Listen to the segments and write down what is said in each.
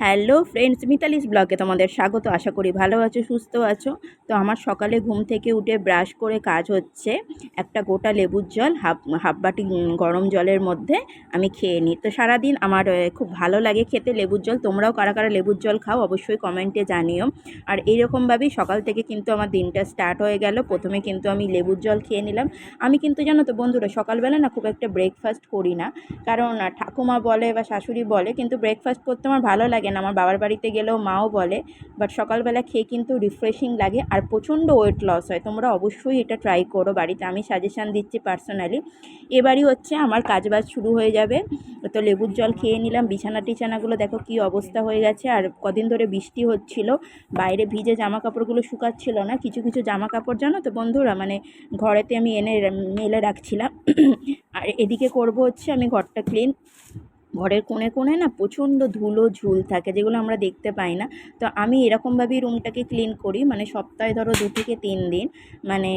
Hello friends, Mitali's ব্লগে তোমাদের স্বাগত। আশা করি ভালো আছো, সুস্থ আছো। তো আমার সকালে ঘুম থেকে উঠে ব্রাশ করে কাজ হচ্ছে। একটা গোটা লেবুর জল, হাফ হাফ বাটি গরম জলের মধ্যে আমি খেয়ে নিই। তো সারাদিন আমার খুব ভালো লাগে খেতে লেবুর জল। তোমরাও কারা কারা লেবুর জল খাও অবশ্যই কমেন্টে জানিও। আর এইরকমভাবেই সকাল থেকে কিন্তু আমার দিনটা স্টার্ট হয়ে গেল। প্রথমে কিন্তু আমি লেবুর জল খেয়ে নিলাম। আমি কিন্তু জানো তো বন্ধুরা, সকালবেলা না খুব একটা ব্রেকফাস্ট করি না। কারণ ঠাকুমা বলে বা শাশুড়ি বলে, কিন্তু ব্রেকফাস্ট করতে আমার ভালো লাগে না আমার বাবার বাড়িতে গেলেও মাও বলে বাট সকালবেলা খেয়ে কিন্তু রিফ্রেশিং লাগে আর প্রচণ্ড ওয়েট লস হয়। তোমরা অবশ্যই এটা ট্রাই করো বাড়িতে। আমি সাজেশান দিচ্ছি পার্সোনালি এবারই হচ্ছে আমার কাজবাজ শুরু হয়ে যাবে। তো লেবুর জল খেয়ে নিলাম। বিছানা টিছানাগুলো দেখো কি অবস্থা হয়ে গেছে। আর কদিন ধরে বৃষ্টি হচ্ছিল। বাইরে ভিজে জামা কাপড়গুলো শুকাচ্ছিল না। কিছু কিছু জামা কাপড় জানো তো বন্ধুরা? মানে ঘরেতে আমি এনে মেলে রাখছিলাম। আর এদিকে করব হচ্ছে আমি ঘরটা ক্লিন ঘরের কোণে কোণে না প্রচণ্ড ধুলো, ঝুল থাকে যেগুলো আমরা দেখতে পাই না। তো আমি এরকমভাবেই রুমটাকে ক্লিন করি মানে সপ্তাহে ধরো দু থেকে তিন দিন। মানে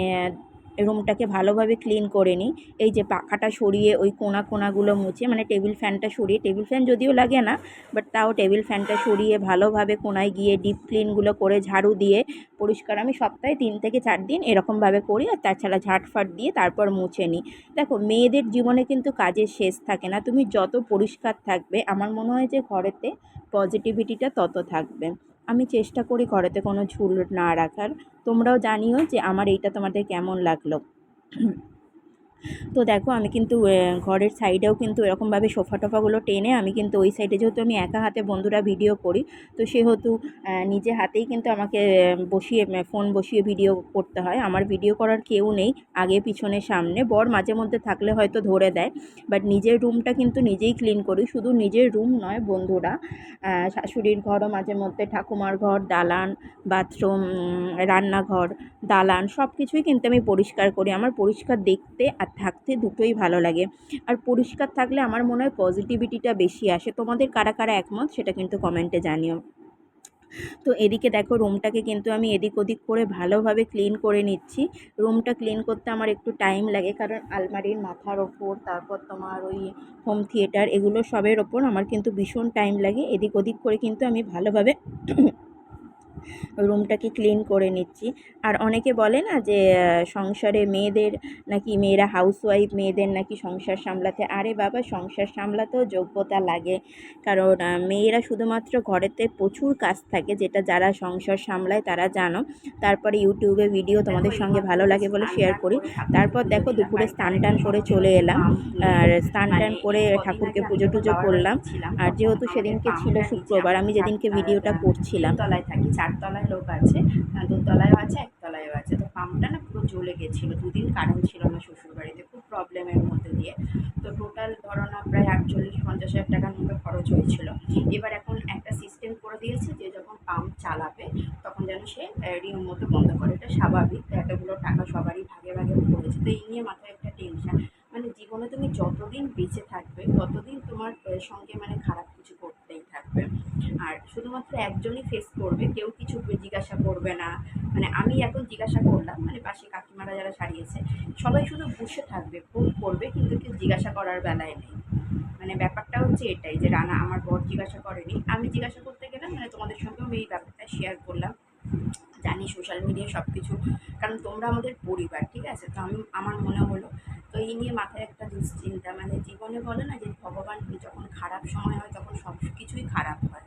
রুমটাকে ভালোভাবে ক্লিন করে নিই। এই যে পাখাটা সরিয়ে ওই কোনা কোনাগুলো মুছে মানে টেবিল ফ্যানটা সরিয়ে, টেবিল ফ্যান যদিও লাগে না বাট তাও টেবিল ফ্যানটা সরিয়ে ভালোভাবে কোনায় গিয়ে ডিপ ক্লিনগুলো করে ঝাড়ু দিয়ে পরিষ্কার আমি সপ্তাহে তিন থেকে চার দিন এরকমভাবে করি, আর তাছাড়া ঝাটফাট দিয়ে তারপর মুছে নিই। দেখো, মেয়েদের জীবনে কিন্তু কাজের শেষ থাকে না, তুমি যত পরিষ্কার থাকবে, আমার মনে হয় যে ঘরেতে পজিটিভিটিটা তত থাকবে। আমি চেষ্টা করি ঘরেতে কোনো ঝুল না রাখার। তোমরাও জানিও যে আমার এইটা তোমাদের কেমন লাগল। তো দেখো, আমি কিন্তু ঘরের সাইডেও কিন্তু এরকমভাবে সোফা টোফাগুলো টেনে আমি কিন্তু ওই সাইডে যেহেতু আমি একা হাতে বন্ধুরা ভিডিও করি, তো সেহেতু নিজে হাতেই কিন্তু আমাকে বসিয়ে ফোন বসিয়ে ভিডিও করতে হয়। আমার ভিডিও করার কেউ নেই, আগে, পিছনে, সামনে। বর মাঝে মধ্যে থাকলে হয়তো ধরে দেয়, বাট নিজের রুমটা কিন্তু নিজেই ক্লিন করি। শুধু নিজের রুম নয়, বন্ধুরা শাশুড়ির ঘরও মাঝে মধ্যে, ঠাকুমার ঘর, দালান, বাথরুম রান্নাঘর, দালান সব কিছুই কিন্তু আমি পরিষ্কার করি। আমার পরিষ্কার দেখতে আর থাকতে দুটোই ভালো লাগে। আর পরিষ্কার থাকলে আমার মনে হয় পজিটিভিটিটা বেশি আসে। তোমাদের কারা কারা একমত সেটা কিন্তু কমেন্টে জানিও। তো এদিকে দেখো রুমটাকে কিন্তু আমি এদিক ওদিক করে ভালোভাবে ক্লিন করে নিচ্ছি। রুমটা ক্লিন করতে আমার একটু টাইম লাগে কারণ আলমারির মাথার ওপর, তারপর তোমার ওই হোম থিয়েটার এগুলো সবের ওপর আমার কিন্তু ভীষণ টাইম লাগে। এদিক ওদিক করে কিন্তু আমি ভালোভাবে রুমটাকে ক্লিন করে নিচ্ছি। আর অনেকে বলে না যে সংসারে মেয়েদের নাকি মেয়েরা হাউসওয়াইফ মেয়েদের নাকি সংসার সামলাতে। আরে বাবা সংসার সামলাতেও যোগ্যতা লাগে। কারণ মেয়েরা শুধুমাত্র ঘরেতে প্রচুর কাজ থাকে যেটা যারা সংসার সামলায় তারা জানো। তারপরে ইউটিউবে ভিডিও তোমাদের সঙ্গে ভালো লাগে বলে শেয়ার করি। তারপর দেখো দুপুরে স্নান টান করে চলে এলাম। আর স্নান টান করে ঠাকুরকে পুজো টুজো করলাম। আর যেহেতু সেদিনকে ছিল শুক্রবার আমি যেদিনকে ভিডিওটা করছিলাম। তলায় থাকি চারতলায় লোক আছে দোতলায়ও আছে, একতলায়ও আছে। তো পাম্পটা না পুরো জ্বলে গেছিল, দুদিন কারেন্ট ছিল না শ্বশুরবাড়িতে, খুব প্রবলেমের মধ্যে দিয়ে। তো টোটাল ধরো না প্রায় আটচল্লিশ, পঞ্চাশ হাজার টাকার মতো খরচ হয়েছিল। এবার এখন একটা সিস্টেম করে দিয়েছে যে যখন পাম্প চালাবে, তখন যেন সে রিম মতো বন্ধ করে। এটা স্বাভাবিক, এতগুলো টাকা সবারই ভাগে ভাগে পড়েছে তো এই নিয়ে মাথায় একটা টেনশন মানে জীবনে তুমি যতদিন বেঁচে থাকবে, ততদিন তোমার সঙ্গে মানে খারাপ কিছু থাকবে আর শুধুমাত্র একজনই ফেস করবে, কেউ কিছু জিজ্ঞাসা করবে না। মানে আমি এখন জিজ্ঞাসা করলাম মানে পাশে কাকিমারা যারা সারিয়েছে, সবাই শুধু বসে থাকবে ফোন করবে, কিন্তু কেউ জিজ্ঞাসা করার বেলায় নেই। মানে ব্যাপারটা হচ্ছে এটাই যে, রানা আমার বর জিজ্ঞাসা করেনি। আমি জিজ্ঞাসা করতে গেলাম মানে তোমাদের সঙ্গেও এই ব্যাপারটা শেয়ার করলাম। জানি সোশ্যাল মিডিয়া সব কিছু কারণ তোমরা আমাদের পরিবার, ঠিক আছে? তো আমি, আমার মনে হলো তো এই নিয়ে মাথায় একটা দুশ্চিন্তা। মানে জীবনে বলে না যে, ভগবান যখন খারাপ সময় হয়, তখন সব কিছুই খারাপ হয়।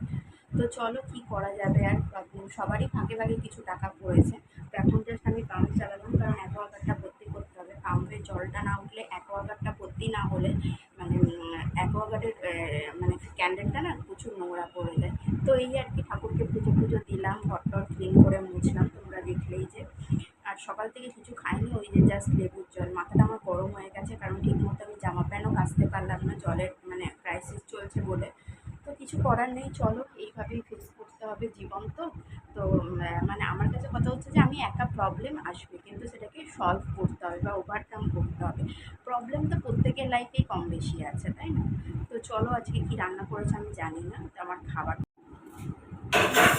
তো চলো কি করা যাবে? আর সবারই ফাঁকে ফাঁকে কিছু টাকা পড়েছে। তো এখন জাস্ট আমি পাম্প চালালাম, কারণ অ্যাকোয়াগার্ডটা ভর্তি করতে হবে। পাম্পের জলটা না উঠলে অ্যাকোয়াগার্ডটা ভর্তি না হলে মানে অ্যাকোয়াগার্ডের মানে ক্যান্ডেলটা না প্রচুর নোংরা পড়ে যায়। তো এই আর কি ঠাকুরকে পুজো পুজো দিলাম ঘর টর ক্লিন করে মুছলাম। আর সকাল থেকে কিছু খাইনি, ওই যে জাস্ট লেবুর জল। মাথাটা আমার গরম হয়ে গেছে, কারণ ঠিক মতো আমি জামা প্যান্টও কাচতে পারলাম না, জলের মানে ক্রাইসিস চলছে বলে। তো কিছু করার নেই, চলো, এইভাবেই ফেস করতে হবে জীবন তো। তো মানে আমার কাছে কথা হচ্ছে যে আমি একা প্রবলেম আসবে, কিন্তু সেটাকে সলভ করতে হবে বা ওভারকাম করতে হবে। প্রবলেম তো প্রত্যেকের লাইফেই কম বেশি আছে, তাই না? তো চলো, আজকে কি রান্না করেছে আমি জানি না, তো আমার খাবার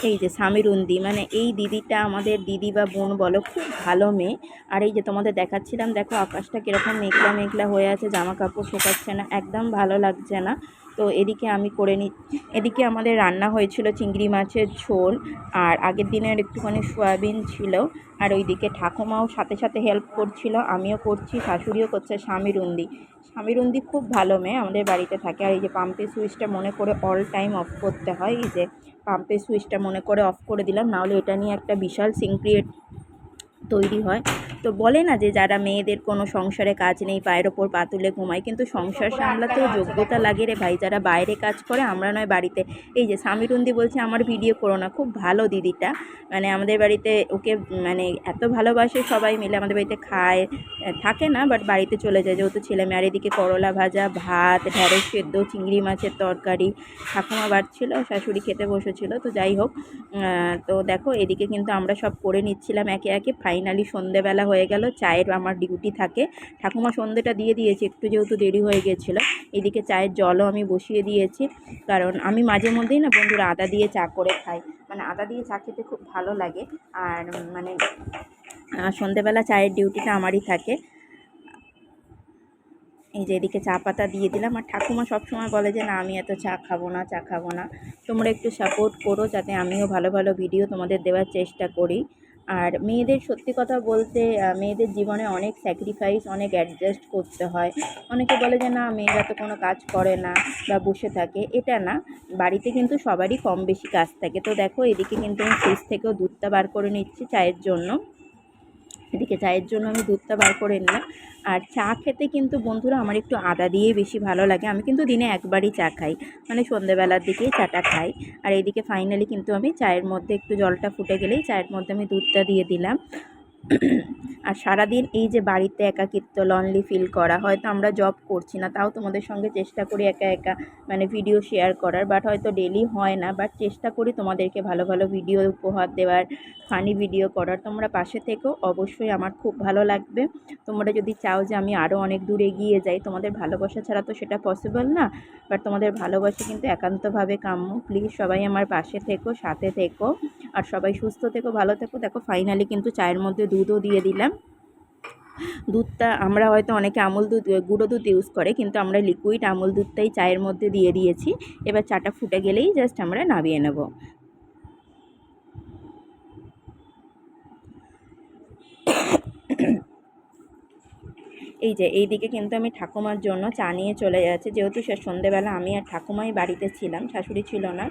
এই যে সামিরুন্দি মানে এই দিদিটা আমাদের দিদি বা বোন বলো, খুব ভালো মেয়ে। আর এই যে তোমাদের দেখাচ্ছিলাম, দেখো আকাশটা কীরকম মেঘলা মেঘলা হয়ে আছে জামা কাপড় শোকাচ্ছে না, একদম ভালো লাগছে না। তো এদিকে আমি করে নি, এদিকে আমাদের রান্না হয়েছিল চিংড়ি মাছের ঝোল আর আগের দিনের একটুখানি সয়াবিন ছিল। আর ওইদিকে ঠাকুমাও সাথে সাথে হেল্প করছিল, আমিও করছি, শাশুড়িও করছে স্বামীরুন্দি স্বামীরুন্দি খুব ভালো মেয়ে, আমাদের বাড়িতে থাকে। আর এই যে পাম্পের সুইচটা মনে করে অল টাইম অফ করতে হয়। এই যে পাম্পের সুইচটা মনে করে অফ করে দিলাম, নাহলে এটা নিয়ে একটা বিশাল সিন ক্রিয়েট তৈরি হয়। তো বলে না যে যারা মেয়েদের কোনো সংসারে কাজ নেই, পায়ের ওপর পা তুলে ঘুমায়, কিন্তু সংসার সামলাতেও যোগ্যতা লাগে রে ভাই। যারা বাইরে কাজ করে, আমরা নয় বাড়িতে। এই যে সামিরুন্দি বলছে, আমার ভিডিও করো না। খুব ভালো দিদিটা। মানে আমাদের বাড়িতে ওকে মানে এত ভালোবাসে সবাই মিলে। আমাদের বাড়িতে খায়, থাকে না, বাট বাড়িতে চলে যায়। যেহেতু ছেলে মেয়ে আর এদিকে করলা ভাজা, ভাত, ঢ্যাঁড়স সেদ্ধ, চিংড়ি মাছের তরকারি, ঠাকুমা বাড়ছিল, শাশুড়ি খেতে বসেছিল। তো যাই হোক তো দেখো, এদিকে কিন্তু আমরা সব করে নিচ্ছিলাম একে একে। ফাইনালি সন্ধেবেলা হয়ে গেল, চায়ের আমার ডিউটি থাকে। ঠাকুমা সন্ধেটা দিয়ে দিয়েছে, একটু যেহেতু দেরি হয়ে গেছিল। এদিকে চায়ের জলও আমি বসিয়ে দিয়েছি, কারণ আমি মাঝে মধ্যেই না বন্ধুরা আদা দিয়ে চা করে খাই। মানে আদা দিয়ে চা খেতে খুব ভালো লাগে, আর মানে সন্ধেবেলা চায়ের ডিউটিটা আমারই থাকে। এই যে এদিকে চা পাতা দিয়ে দিলাম, আর ঠাকুমা সবসময় বলে যে, না, আমি এত চা খাব না, চা খাব না। তোমরা একটু সাপোর্ট করো, যাতে আমিও ভালো ভালো ভিডিও তোমাদের দেওয়ার চেষ্টা করি। আর মেয়েদের সত্যি কথা বলতে মেয়েদের জীবনে অনেক স্যাক্রিফাইস অনেক অ্যাডজাস্ট করতে হয়। অনেকে বলে যে, না, মেয়েরা তো কোনো কাজ করে না বা বসে থাকে। এটা না। বাড়িতে কিন্তু সবারই কম বেশি কাজ থাকে। তো দেখো, এদিকে কিন্তু আমি ফ্রিজ থেকেও দুধটা বার করে নিচ্ছি চায়ের জন্য। এদিকে চায়ের জন্য আমি দুধটা বার করে নিলাম। আর চা খেতে কিন্তু বন্ধুরা আমার একটু আদা দিয়ে বেশি ভালো লাগে। আমি কিন্তু দিনে একবারই চা খাই। মানে সন্ধ্যেবেলার দিকেই চাটা খাই। আর এদিকে ফাইনালি কিন্তু আমি চায়ের মধ্যে একটু জলটা ফুটে গেলেই চায়ের মধ্যে আমি দুধটা দিয়ে দিলাম। আর সারাদিন এই যে বাড়িতে একাকিত্ব লনলি ফিল করা, হয়তো আমরা জব করছি না, তাও তোমাদের সঙ্গে চেষ্টা করি একা একা মানে ভিডিও শেয়ার করার বাট হয়তো ডেলি হয় না বাট চেষ্টা করি তোমাদেরকে ভালো ভালো ভিডিও উপহার দেওয়ার ফানি ভিডিও করার। তোমরা পাশে থেকেও অবশ্যই আমার খুব ভালো লাগবে। তোমরা যদি চাও যে আমি আরও অনেক দূর এগিয়ে যাই, তোমাদের ভালোবাসা ছাড়া তো সেটা পসিবল না বাট তোমাদের ভালোবাসা কিন্তু একান্তভাবে কাম্য। প্লিজ সবাই আমার পাশে থেকো, সাথে থেকো, আর সবাই সুস্থ থেকো, ভালো থেকো। দেখো ফাইনালি কিন্তু চায়ের মধ্যে দুধও দিয়ে দিলাম। দুধটা আমরা হয়তো অনেকে আমুল দুধ গুঁড়ো দুধ ইউজ করে কিন্তু আমরা লিকুইড আমুল দুধটাই চায়ের মধ্যে দিয়ে দিয়েছি। এবার চাটা ফুটে গেলেই জাস্ট আমরা নামিয়ে নেব। এই যে এই দিকে কিন্তু আমি ঠাকুমার জন্য চা নিয়ে চলে যাচ্ছি। যেহেতু সে সন্ধেবেলা আমি আর ঠাকুমাই বাড়িতে ছিলাম শাশুড়ি ছিল না।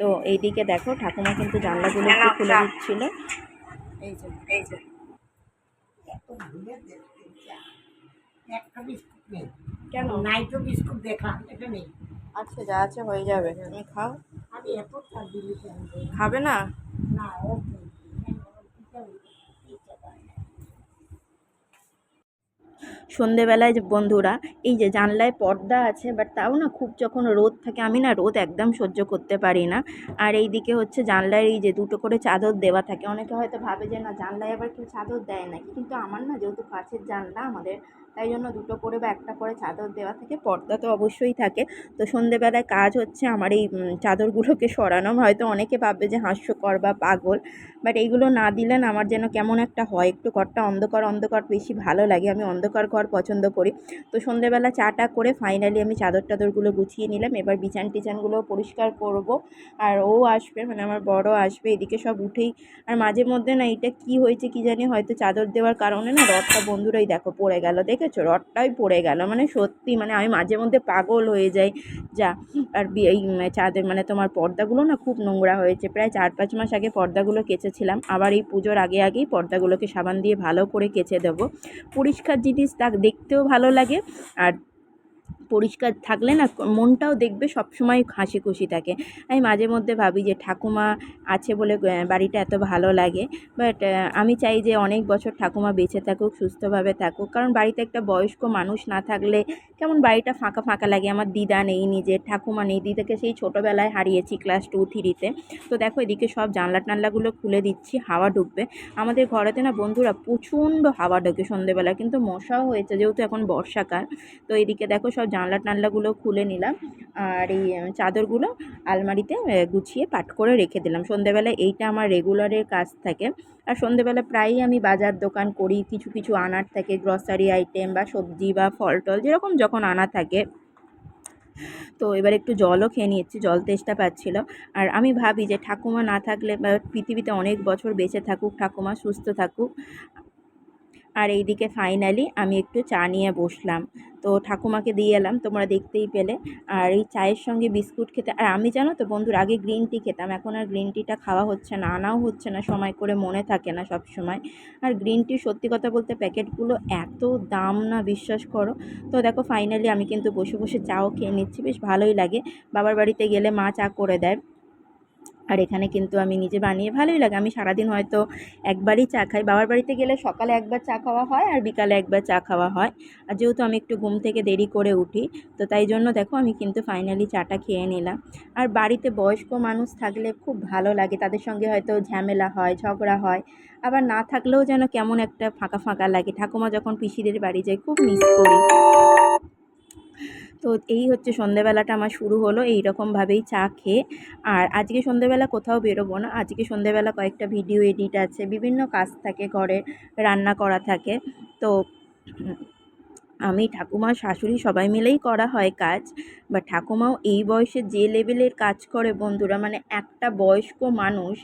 তো এই দিকে দেখো ঠাকুমা কিন্তু জানলাগুলো খুলে দিচ্ছিল। এই যে এই যে। একটা বিস্কুট নেই কেন? বিস্কুট দেখলাম এটা নেই আচ্ছা যা আছে হয়ে যাবে। তুমি খাও। আমি এত খাবে না? না ও নেই। কেন ওর পিঠা পিঠা বানায়। সন্ধেবেলায় যে বন্ধুরা, এই যে জানলায় পর্দা আছে বাট তাও না খুব যখন রোদ থাকে, আমি না রোদ একদম সহ্য করতে পারি না। আর এই দিকে হচ্ছে জানলায় এই যে দুটো করে চাদর দেওয়া থাকে। অনেকে হয়তো ভাবে যে না, জানলায় আবার কেউ চাদর দেয় নাকি? কিন্তু আমার না যেহেতু কাছের জানলা, আমাদের তাই জন্য দুটো করে বা একটা করে চাদর দেওয়া থাকে, পর্দা তো অবশ্যই থাকে। তো সন্ধেবেলায় কাজ হচ্ছে আমার এই চাদরগুলোকে সরানো। হয়তো অনেকে ভাববে যে হাস্যকর বা পাগল বাট এইগুলো না দিলেন আমার যেন কেমন একটা হয়। একটু ঘরটা অন্ধকার অন্ধকার বেশি ভালো লাগে। আমি অন্ধকার ঘর পছন্দ করি। তো সন্ধেবেলা চাটা করে ফাইনালি আমি চাদর টাদরগুলো গুছিয়ে নিলাম। এবার বিছান টিছানগুলো পরিষ্কার করব। আর ও আসবে মানে আমার বড় আসবে, এদিকে সব উঠেই। আর মাঝে মধ্যে না এটা কি হয়েছে কি জানি, হয়তো চাদর দেওয়ার কারণে না রডটা বন্ধুরাই দেখো পড়ে গেল। দেখেছ? রডটাই পড়ে গেল। মানে সত্যি মানে আমি মাঝে মধ্যে পাগল হয়ে যাই। যা, আর এই চাঁদের মানে তোমার পর্দাগুলো না খুব নোংরা হয়েছে। প্রায় চার পাঁচ মাস আগে পর্দাগুলো কেচেছিলাম। আবার এই পুজোর আগে আগেই পর্দাগুলোকে সাবান দিয়ে ভালো করে কেচে দেবো। পরিষ্কার জিনিস তা দেখতেও ভালো লাগে। আর পরিষ্কার থাকলে না মনটাও দেখবে সবসময় হাসি খুশি থাকে। আমি মাঝে মধ্যে ভাবি যে ঠাকুমা আছে বলে বাড়িটা এত ভালো লাগে। বাট আমি চাই যে অনেক বছর ঠাকুমা বেঁচে থাকুক, সুস্থভাবে থাকুক। কারণ বাড়িতে একটা বয়স্ক মানুষ না থাকলে কেমন বাড়িটা ফাঁকা ফাঁকা লাগে। আমার দিদা নেই, নিজের ঠাকুমা নেই। দিদাকে সেই ছোটোবেলায় হারিয়েছি ক্লাস টু থ্রিতে তো। দেখো, এদিকে সব জানলা টানলাগুলো খুলে দিচ্ছি, হাওয়া ঢুকবে আমাদের ঘরেতে না বন্ধুরা প্রচণ্ড হাওয়া ঢোকে সন্ধেবেলা। কিন্তু মশাও হয়েছে, যেহেতু এখন বর্ষাকাল। তো এদিকে দেখো সব জানলা টানলাগুলো খুলে নিলাম আর এই চাদরগুলো আলমারিতে গুছিয়ে পাট করে রেখে দিলাম। সন্ধেবেলায় এইটা আমার রেগুলারের কাজ থাকে। আর সন্ধেবেলা প্রায়ই আমি বাজার দোকান করি, কিছু কিছু আনার থাকে গ্রসারি আইটেম বা সবজি বা ফল টল যেরকম যখন আনা থাকে। তো এবার একটু জলও খেয়ে নিচ্ছি জল তেষ্টা পাচ্ছিল। আর আমি ভাবি যে ঠাকুমা না থাকলে বা পৃথিবীতে অনেক বছর বেঁচে থাকুক, ঠাকুমা সুস্থ থাকুক। আর এইদিকে ফাইনালি আমি একটু চা নিয়ে বসলাম। তো ঠাকুমাকে দিয়ে এলাম, তোমরা দেখতেই পেলে। আর এই চায়ের সঙ্গে বিস্কুট খেতে, আর আমি জানো তো বন্ধুর, আগে গ্রিন টি খেতাম, এখন আর গ্রিন টিটা খাওয়া হচ্ছে না, আনাও হচ্ছে না, সময় করে মনে থাকে না সব সময় আর গ্রিন টি সত্যি কথা বলতে প্যাকেটগুলো এত দাম না, বিশ্বাস করো। তো দেখো ফাইনালি আমি কিন্তু বসে বসে চাও খেয়ে নিচ্ছি, বেশ ভালোই লাগে। বাবার বাড়িতে গেলে মা চা করে দেয়। আর এখানে কিন্তু আমি নিজে বানিয়ে ভালোই লাগে। আমি সারাদিন হয়তো একবারই চা খাই। বাবার বাড়িতে গেলে সকালে একবার চা খাওয়া হয় আর বিকালে একবার চা খাওয়া হয়। আর যেহেতু আমি একটু ঘুম থেকে দেরি করে উঠি, তো তাই জন্য দেখো আমি কিন্তু ফাইনালি চাটা খেয়ে নিলাম। আর বাড়িতে বয়স্ক মানুষ থাকলে খুব ভালো লাগে। তাদের সঙ্গে হয়তো ঝামেলা হয়, ঝগড়া হয়। আবার না থাকলেও যেন কেমন একটা ফাঁকা ফাঁকা লাগে। ঠাকুমা যখন পিসিদের বাড়ি যায়, খুব মিস করি। তো এই হচ্ছে সন্ধেবেলাটা আমার শুরু হলো এই রকমভাবেই চা খেয়ে। আর আজকে সন্ধেবেলা কোথাও বেরোবো না। আজকে সন্ধেবেলা কয়েকটা ভিডিও এডিট আছে। বিভিন্ন কাজ থাকে, ঘরে রান্না করা থাকে। তো আমি ঠাকুমা শাশুড়ি সবাই মিলেই করা হয় কাজ বা ঠাকুমাও এই বয়সে যে লেভেলের কাজ করে বন্ধুরা মানে একটা বয়স্ক মানুষ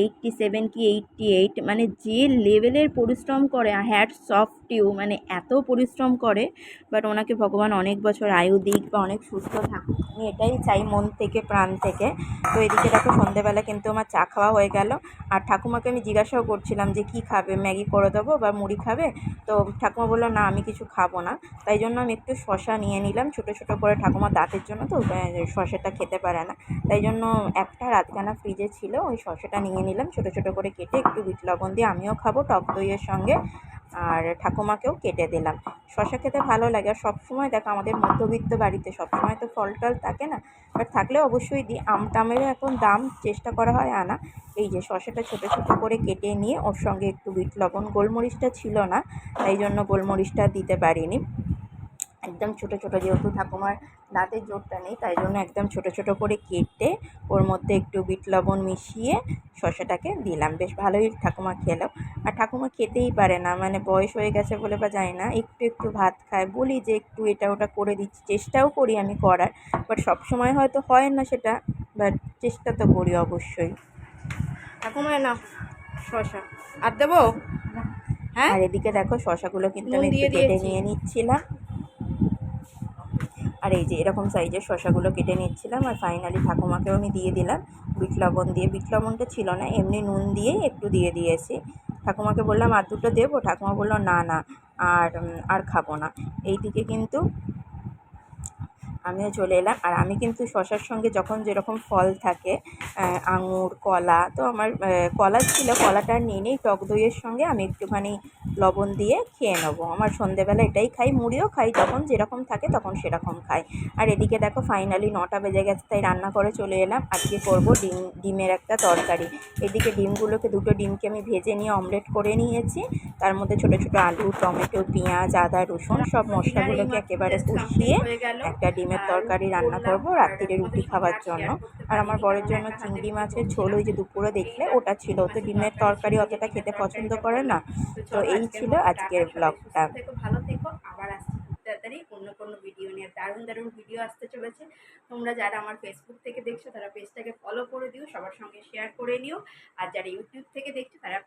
এইটটি সেভেন কি এইটটি এইট মানে যে লেভেলের পরিশ্রম করে হ্যাটস অফ টিউ মানে এত পরিশ্রম করে বাট ওনাকে ভগবান অনেক বছর আয়ু দিক বা অনেক সুস্থ থাকুক, আমি এটাই চাই মন থেকে, প্রাণ থেকে। তো এদিকে দেখো সন্ধেবেলা কিন্তু আমার চা খাওয়া হয়ে গেল, আর ঠাকুমাকে আমি জিজ্ঞাসাও করছিলাম যে কি খাবে, ম্যাগি করে দেবো বা মুড়ি খাবে? তো ঠাকুমা বলল, না, আমি কিছু খাব না। তাই জন্য আমি একটু শশা নিয়ে নিলাম। ছোটো ছোটো করে ঠাকুমার দাঁতের জন্য তো শশাটা খেতে পারে না। তাই জন্য একটা রাতখানা ফ্রিজে ছিল, ওই শসাটা নিয়ে নিলাম। ছোটো ছোটো করে কেটে একটু বিট লবণ দিয়ে আমিও খাব, টক দইয়ের সঙ্গে। আর ঠাকুমাকেও কেটে দিলাম। শশা খেতে ভালো লাগে আর সবসময় দেখো আমাদের মধ্যবিত্ত বাড়িতে সবসময় তো ফল টল থাকে না বাট থাকলে অবশ্যই দিই। আম টামেরও এখন দাম চেষ্টা করা হয় আনা। এই যে শশাটা ছোটো ছোটো করে কেটে নিয়ে ওর সঙ্গে একটু বিট লবণ, গোলমরিচটা ছিল না, তাই জন্য গোলমরিচটা দিতে পারিনি। একদম ছোটো ছোটো যেহেতু ঠাকুমার দাঁতের জোরটা নেই তাই জন্য একদম ছোটো ছোটো করে কেটে ওর মধ্যে একটু বিট লবণ মিশিয়ে শসাটাকে দিলাম। বেশ ভালোই ঠাকুমা খেলো। আর ঠাকুমা খেতেই পারে না মানে বয়স হয়ে গেছে বলে বা যায় না একটু একটু ভাত খায়। বলি যে একটু এটা ওটা করে দিচ্ছি চেষ্টাও করি আমি করার বাট সবসময় হয়তো হয় না সেটা বাট চেষ্টা তো করি অবশ্যই। ঠাকুমায় না শশা আর দেবো? হ্যাঁ? আর এদিকে দেখো শশাগুলো কিন্তু আমি কেটে নিয়ে নিচ্ছিলাম। আর এই যে এরকম সাইজের শশাগুলো কেটে নিচ্ছিলাম আর ফাইনালি ঠাকুমাকেও আমি দিয়ে দিলাম। বিট লবণ দিয়ে, বিট লবণটা ছিল না, এমনি নুন দিয়ে একটু দিয়ে দিয়েছি। ঠাকুমাকে বললাম, আর দুটো দেবো? ঠাকুমা বলল, না না, আর আর খাব না। এই দিকে কিন্তু আমিও চলে এলাম। আর আমি কিন্তু শশার সঙ্গে যখন যেরকম ফল থাকে আঙুর কলা তো আমার কলা ছিল কলাটা নিয়ে নিই টক দইয়ের সঙ্গে আমি একটুখানি লবণ দিয়ে খেয়ে নেব। আমার সন্ধেবেলা এটাই খাই মুড়িও খাই যখন যেরকম থাকে তখন সেরকম খাই। আর এদিকে দেখো ফাইনালি নটা বেজে গেছে তাই রান্না করে চলে এলাম। আজকে করব ডিম ডিমের একটা তরকারি। এদিকে ডিমগুলোকে দুটো ডিমকে আমি ভেজে নিয়ে অমলেট করে নিয়েছি। তার মধ্যে ছোটো ছোটো আলু টমেটো পেঁয়াজ আদা রসুন সব মশলাগুলোকে একেবারে কষিয়ে একটা ডিমের তরকারি রান্না করব রাত্রিরে রুটি খাওয়ার জন্য। আর আমার বরের জন্য চিংড়ি মাছের ঝোল ওই যে দুপুরে দেখলে ওটা ছিল। তো ডিমের তরকারি অতটা খেতে পছন্দ করে না। তো এই ছিল আজকের ব্লগটা। থেকো ভালো থেকো আবার আসছি তাড়াতাড়ি অন্য কোনো ভিডিও নিয়ে দারুণ দারুণ ভিডিও আসতে চলেছে। তোমরা যারা আমার ফেসবুক থেকে দেখছ তারা পেজটাকে ফলো করে দিও সবার সঙ্গে শেয়ার করে নিও। আর যারা ইউটিউব থেকে দেখছ তারা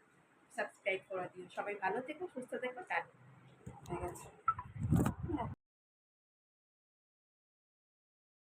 সাবস্ক্রাইব করে দিও। সবাই ভালো থেকো সুস্থ থেকো টাটা। হয়ে গেছে